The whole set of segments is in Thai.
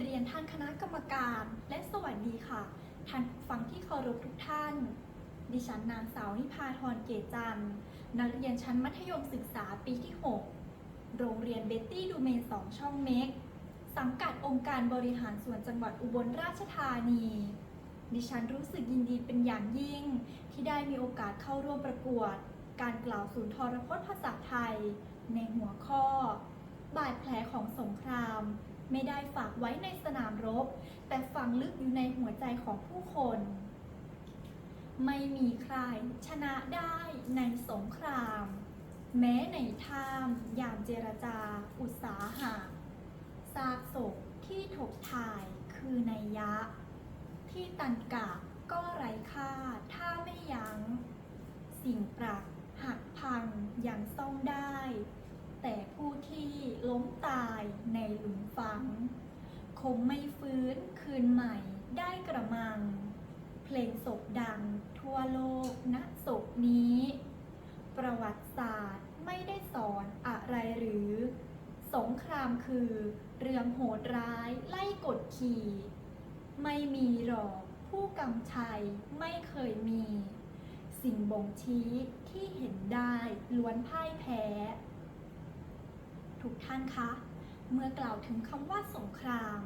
เรียนท่านคณะกรรมการและสวัสดีค่ะ ท่านผู้ฟังที่เคารพทุกท่าน ดิฉันนางสาวนิพาธรเกจันนักเรียนชั้นมัธยมศึกษาปีที่ 6 โรงเรียนเบตตี้ดูเมน2ช่องเมกสังกัดองค์การบริหารส่วนจังหวัดอุบลราชธานี ดิฉันรู้สึกยินดีเป็นอย่างยิ่ง ที่ได้มีโอกาสเข้าร่วมประกวด การกล่าวศูนทรพจน์ภาษาไทย ในหัวข้อ บาดแผลของสงคราม ไม่ได้ฝากไว้ในสนามรบ แต่ฝังลึกอยู่ในหัวใจของผู้คน ไม่มีใครชนะได้ในสงคราม แม้ในท่ามยามเจรจา อุตสาหะซากศพที่ถกถ่ายคือในยะ ที่ตันกะก็ไร้ค่าถ้าไม่ยัง้ง สิ่งปรักหักพังยังซ่อมได้ แต่ผู้ที่ล้มตายใน หลุมฝัง คงไม่ฟื้นคืนใหม่ได้กระมัง เพลงศพดังทั่วโลกณศพนี้ ประวัติศาสตร์ไม่ได้สอนอะไรหรือ สงครามคือเรื่องโหดร้ายไล่กดขี่ ไม่มีหรอกผู้กำชัยไม่เคยมี สิ่งบ่งชี้ที่เห็นได้ล้วนพ่ายแพ้ ทุกท่านคะ เมื่อกล่าวถึงคำว่าสงคราม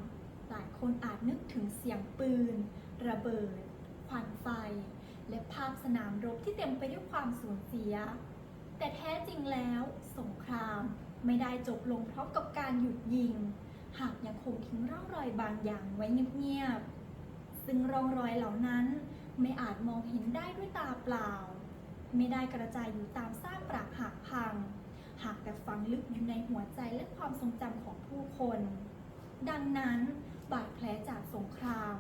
หลายคนอาจนึกถึงเสียงปืน ระเบิด ควันไฟ และภาพสนามรบที่เต็มไปด้วยความสูญเสีย แต่แท้จริงแล้วสงครามไม่ได้จบลงพร้อมกับการหยุดยิง หากยังคงทิ้งร่องรอยบางอย่างไว้เงียบๆ ซึ่งร่องรอยเหล่านั้นไม่อาจมองเห็นได้ด้วยตาเปล่า ไม่ได้กระจายอยู่ตามซากปรักหักพัง หากแต่ฝัง ลึกอยู่ในหัวใจและความทรงจำของผู้คน ดังนั้นบาดแผลจากสงคราม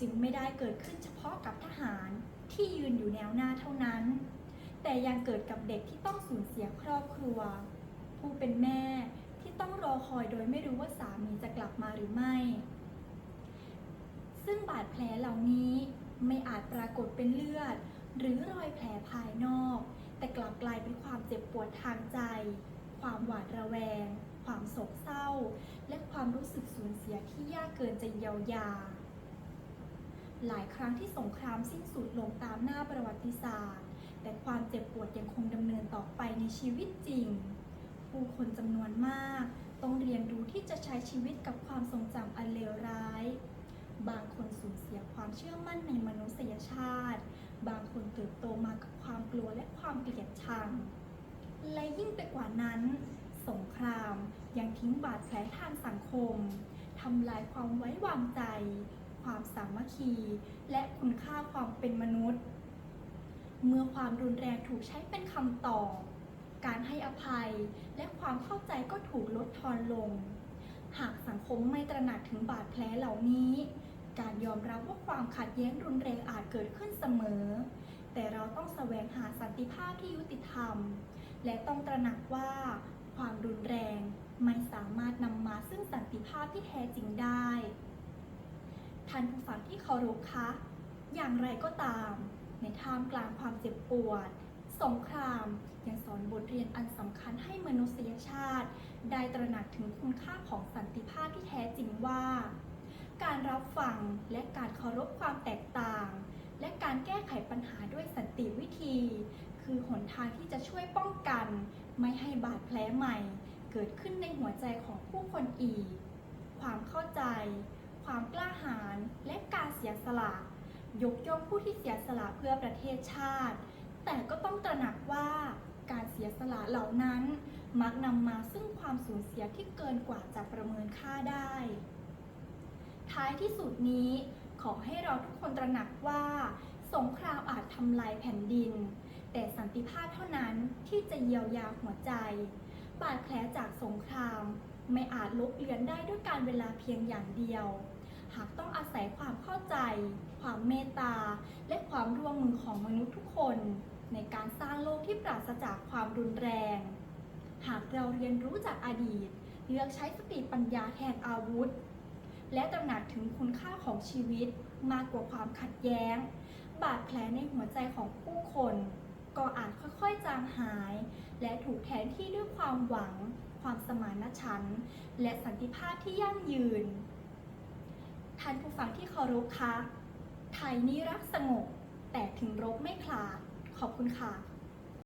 จึงไม่ได้เกิดขึ้นเฉพาะกับทหารที่ยืนอยู่แนวหน้าเท่านั้น แต่ยังเกิดกับเด็กที่ต้องสูญเสียครอบครัว ผู้เป็นแม่ที่ต้องรอคอยโดยไม่รู้ว่าสามีจะกลับมาหรือไม่ ซึ่งบาดแผลเหล่านี้ไม่อาจปรากฏเป็นเลือด หรือรอยแผลภายนอก แต่กลับกลายเป็นความเจ็บปวดทางใจ ความหวาดระแวง ความโศกเศร้า และความรู้สึกสูญเสียที่ยากเกินจะเยียวยา หลายครั้งที่สงครามสิ้นสุดลงตามหน้าประวัติศาสตร์ แต่ความเจ็บปวดยังคงดำเนินต่อไปในชีวิตจริง ผู้คนจำนวนมาก ต้องเรียนรู้ที่จะใช้ชีวิตกับความทรงจำอันเลวร้าย บางคนสูญเสียความเชื่อมั่นในมนุษยชาติ บางคนเติบโตมากับความกลัวและความเกลียดชัง และยิ่งไปกว่านั้น สงครามยังทิ้งบาดแผลทางสังคมทำลายความไว้วางใจ ความสามัคคี และคุณค่าความเป็นมนุษย์ เมื่อความรุนแรงถูกใช้เป็นคำตอบ การให้อภัยและความเข้าใจก็ถูกลดทอนลง หากสังคมไม่ตระหนักถึงบาดแผลเหล่านี้ การยอมรับว่าความขัดแย้งรุนแรงอาจเกิดขึ้นเสมอ แต่เราต้องแสวงหาสันติภาพที่ยุติธรรม และต้องตระหนักว่าความรุนแรงไม่สามารถนำมาซึ่งสันติภาพที่แท้จริงได้ ท่านผู้ฟังที่เคารพคะ อย่างไรก็ตาม ในท่ามกลางความเจ็บปวด สงคราม ยังสอนบทเรียนอันสำคัญให้มนุษยชาติ ได้ตระหนักถึงคุณค่าของสันติภาพที่แท้จริงว่า การรับฟังและการเคารพความแตกต่าง และการแก้ไขปัญหาด้วยสันติวิธี คือหนทางที่จะช่วยป้องกัน ไม่ให้บาดแผลใหม่ เกิดขึ้นในหัวใจของผู้คนอีก ความเข้าใจ ความกล้าหาญและการเสียสละ ยกย่องผู้ที่เสียสละเพื่อประเทศชาติ แต่ก็ต้องตระหนักว่าการเสียสละเหล่านั้น มักนำมาซึ่งความสูญเสียที่เกินกว่าจะประเมินค่าได้ ท้ายที่สุดนี้ ขอให้เราทุกคนตระหนักว่า สงครามอาจทำลายแผ่นดิน แต่สันติภาพเท่านั้นที่จะเยียวยาหัวใจ บาดแผลจากสงคราม ไม่อาจลบเลือนได้ด้วยการเวลาเพียงอย่างเดียว หากต้องอาศัยความเข้าใจ ความเมตตา และความร่วมมือของมนุษย์ทุกคน ในการสร้างโลกที่ปราศจากความรุนแรง หากเราเรียนรู้จากอดีต เลือกใช้สติปัญญาแทนอาวุธ และตระหนักถึงคุณค่าของชีวิตมากกว่าความขัดแย้ง บาดแผลในหัวใจของผู้คน ก็อาจค่อยๆจางหาย และถูกแทนที่ด้วยความหวัง ความสมานฉันท์และสันติภาพที่ยั่งยืน ท่านผู้ฟังที่เคารพคะ ไทยนี่รักสงบ แต่ถึงรบไม่คลาด ขอบคุณค่ะ